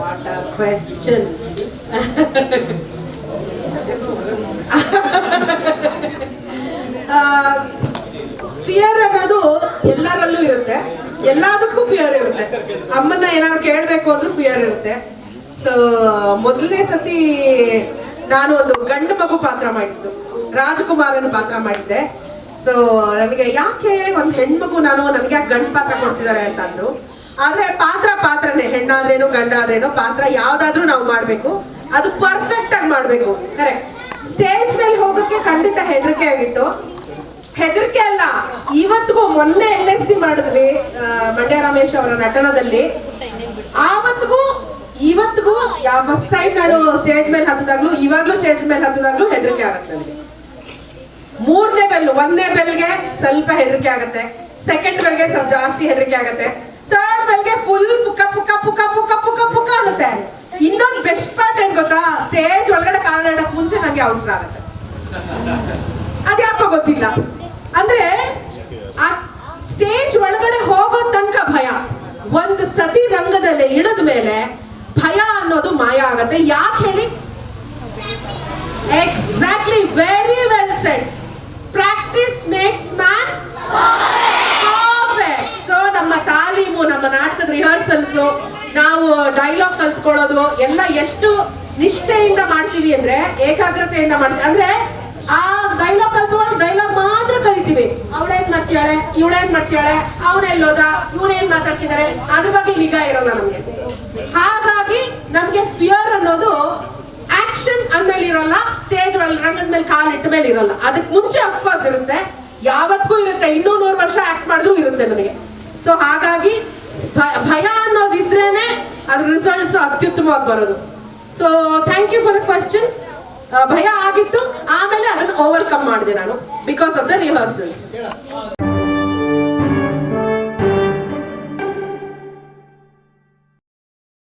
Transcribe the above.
What ಆ question fear ಅನ್ನೋದು ಎಲ್ಲರಲ್ಲೂ ಇರುತ್ತೆ. ಎಲ್ಲದಕ್ಕೂ ಫಿಯರ್ ಇರುತ್ತೆ. ಅಮ್ಮನ ಏನಾದ್ರು ಕೇಳಬೇಕು ಅಂದ್ರೂ ಫಿಯರ್ ಇರುತ್ತೆ. ಸೊ ಮೊದಲನೇ ಸತಿ ನಾನು ಒಂದು ಗಂಡು ಮಗು ಪಾತ್ರ ಮಾಡಿದ್ದು. ರಾಜಕುಮಾರನ ಪಾತ್ರ ಮಾಡಿದ್ದೆ. ಸೊ ನನಗೆ ಯಾಕೆ ಒಂದು ಹೆಣ್ಮಗು ನಾನು, ನನಗೆ ಯಾಕೆ ಗಂಡು ಪಾತ್ರ ಕೊಡ್ತಿದ್ದಾರೆ ಅಂತಂದ್ರು ಆದ್ರೆ ಪಾತ್ರ ಪಾತ್ರನೇ, ಹೆಣ್ಣಾದ್ರೇನು ಗಂಡಾದ್ರೇನು ಪಾತ್ರ ಯಾವ್ದಾದ್ರೂ ನಾವು ಮಾಡ್ಬೇಕು. ಅದು ಪರ್ಫೆಕ್ಟ್ ಆಗಿ ಮಾಡ್ಬೇಕು ಕರೆಕ್ಟ್ ಸ್ಟೇಜ್ ಮೇಲೆ ಹೋಗೋಕೆ ಖಂಡಿತ ಹೆದರಿಕೆ ಆಗಿತ್ತು. ಹೆದರಿಕೆ ಅಲ್ಲ, ಇವತ್ತಿಗೂ ಮೊನ್ನೆ ಎಲ್ ಎಸ್ ಡಿ ಮಾಡಿದ್ವಿ ಮಂಡ್ಯ ರಮೇಶ್ ಅವರ ನಟನದಲ್ಲಿ. ಆವತ್ತಿಗೂ, ಇವತ್ತಿಗೂ ಯಾವ ಫಸ್ಟ್ ಟೈಮ್ ನಾನು ಸ್ಟೇಜ್ ಮೇಲೆ ಹತ್ತಿದಾಗ್ಲೂ, ಇವಾಗ್ಲೂ ಸ್ಟೇಜ್ ಮೇಲೆ ಹತ್ತಿದಾಗ್ಲೂ ಹೆದರಿಕೆ ಆಗುತ್ತೆ ಮೂರನೇ ಬೆಲ್ ಒಂದನೇ ಬೆಲ್ಗೆ ಸ್ವಲ್ಪ ಹೆದರಿಕೆ ಆಗುತ್ತೆ. ಸೆಕೆಂಡ್ ಬೆಲ್ಗೆ ಸ್ವಲ್ಪ ಜಾಸ್ತಿ ಹೆದರಿಕೆ ಆಗುತ್ತೆ. ನಂಗೆ ಅವಸರ ಆಗುತ್ತೆ. ಅದ್ಯಾಕೋ ಗೊತ್ತಿಲ್ಲ. ಅಂದ್ರೆ ಆ ಸ್ಟೇಜ್ ಒಳಗಡೆ ಹೋಗೋ ತನಕ ಭಯ. ಒಂದು ಸತಿ ರಂಗದಲ್ಲಿ ಇಳಿದ ಮೇಲೆ ಭಯ ಅನ್ನೋದು ಮಾಯ ಆಗತ್ತೆ. ಯಾಕೆ ಹೇಳಿ? Exactly very well set practice makes man so ನಮ್ಮ ತಾಲೀಮು, ನಮ್ಮ ನಾಟಕದ ರಿಹರ್ಸಲ್ಸ್ ನಾವು ಡೈಲಾಗ್ ಕಲ್ತ್ಕೊಳ್ಳೋದು, ಎಲ್ಲ ಎಷ್ಟು ನಿಷ್ಠೆಯಿಂದ ಮಾಡ್ತೀವಿ ಅಂದ್ರೆ, ಏಕಾಗ್ರತೆಯಿಂದ ಮಾಡ್ತೀವಿ. ಅಂದ್ರೆ, ಆ ಡೈಲಾಗ್ ಕಲ್ತ್ಕೊಂಡು ಡೈಲಾಗ್ ಮಾತ್ರ ಕಲಿತೀವಿ. ಅವಳೇನ್ ಮಾಡ್ತಾಳೆ ಇವಳೇನ್ ಮಾಡ್ತಾಳೆ ಅವನೆಲ್ಲೋದ ಇವನೇನ್ ಮಾತಾಡ್ತಿದ್ದಾರೆ? ಅದ್ರ ಬಗ್ಗೆ ನಿಗಾ ಇರೋಲ್ಲ ನಮ್ಗೆ. ಹಾಗಾಗಿ ನಮ್ಗೆ ಫಿಯರ್ ಅನ್ನೋದು ಆಕ್ಷನ್ ಅಂದ್ಮೇಲೆ ಇರಲ್ಲ ಸ್ಟೇಜ್ ಒಳಗೆ ರಂಗದ ಮೇಲೆ ಕಾಲ್ ಇಟ್ಟ ಮೇಲೆ ಇರಲ್ಲ. ಅದಕ್ಕೆ ಮುಂಚೆ ಅಫ್ಕೋರ್ಸ್ ಇರುತ್ತೆ. ಯಾವತ್ತಿಗೂ ಇರುತ್ತೆ. ಇನ್ನೂ ನೂರು ವರ್ಷ ಆಕ್ಟ್ ಮಾಡಿದ್ರು ಇರುತ್ತೆ ನನಗೆ ಸೊ ಹಾಗಾಗಿ ಭಯ ಅನ್ನೋದಿದ್ರೇನೆ ಅದ್ರ ರಿಸಲ್ಟ್ಸ್ ಅತ್ಯುತ್ತಮವಾಗಿ ಬರೋದು. So thank you for the question ಭಯ ಆಗಿತ್ತು. ಆಮೇಲೆ ಅದನ್ನು ಓವರ್ಕಮ್ ಮಾಡಿದೆ ನಾನು ಬಿಕಾಸ್ ಆಫ್ ದ ರಿಹರ್ಸಲ್ಸ್